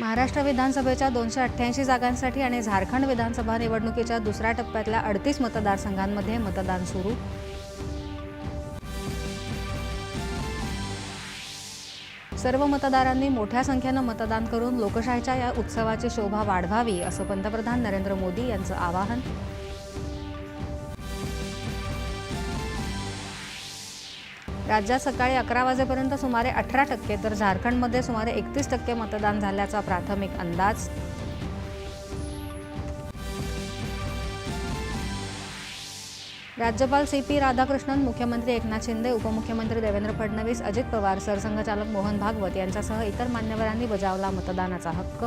महाराष्ट्र विधानसभेच्या दोनशे अठ्ठ्याऐंशी जागांसाठी आणि झारखंड विधानसभा निवडणुकीच्या दुसऱ्या टप्प्यातल्या अडतीस मतदारसंघांमध्ये मतदान सुरू. सर्व मतदारांनी मोठ्या संख्येनं मतदान करून लोकशाहीच्या या उत्सवाची शोभा वाढवावी असं पंतप्रधान नरेंद्र मोदी यांचं आवाहन. राज्यात सकाळी अकरा वाजेपर्यंत सुमारे अठरा टक्के तर झारखंडमध्ये सुमारे एकतीस टक्के मतदान झाल्याचा प्राथमिक अंदाज. राज्यपाल सी पी राधाकृष्णन मुख्यमंत्री एकनाथ शिंदे उपमुख्यमंत्री देवेंद्र फडणवीस अजित पवार सरसंघचालक मोहन भागवत यांच्यासह इतर मान्यवरांनी बजावला मतदानाचा हक्क.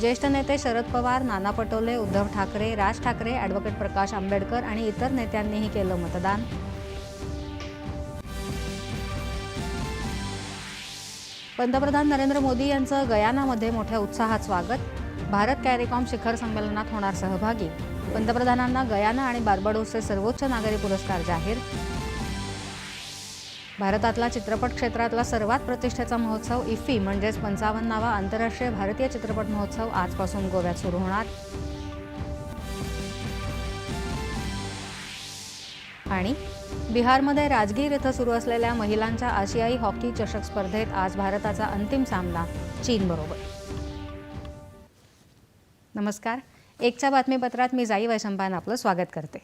ज्येष्ठ नेते शरद पवार नाना पटोले उद्धव ठाकरे राज ठाकरे ॲडव्होकेट प्रकाश आंबेडकर आणि इतर नेत्यांनीही केलं मतदान. पंतप्रधान नरेंद्र मोदी यांचं गयानामध्ये मोठ्या उत्साहात स्वागत. भारत कॅरिकॉम शिखर संमेलनात होणार सहभागी. पंतप्रधानांना गयाना आणि बार्बाडोसचे सर्वोच्च नागरी पुरस्कार जाहीर. भारतातला चित्रपट क्षेत्रातला सर्वात प्रतिष्ठेचा महोत्सव इफ्फी म्हणजेच पंचावन्नावा आंतरराष्ट्रीय भारतीय चित्रपट महोत्सव आजपासून गोव्यात सुरू होणार. आणि बिहारमध्ये राजगीर इथं सुरू असलेल्या महिलांच्या आशियाई हॉकी चषक स्पर्धेत आज भारताचा अंतिम सामना चीनबरोबर नमस्कार. एकच्या बातमीपत्रात मी जाई वैशंपान आपलं स्वागत करते.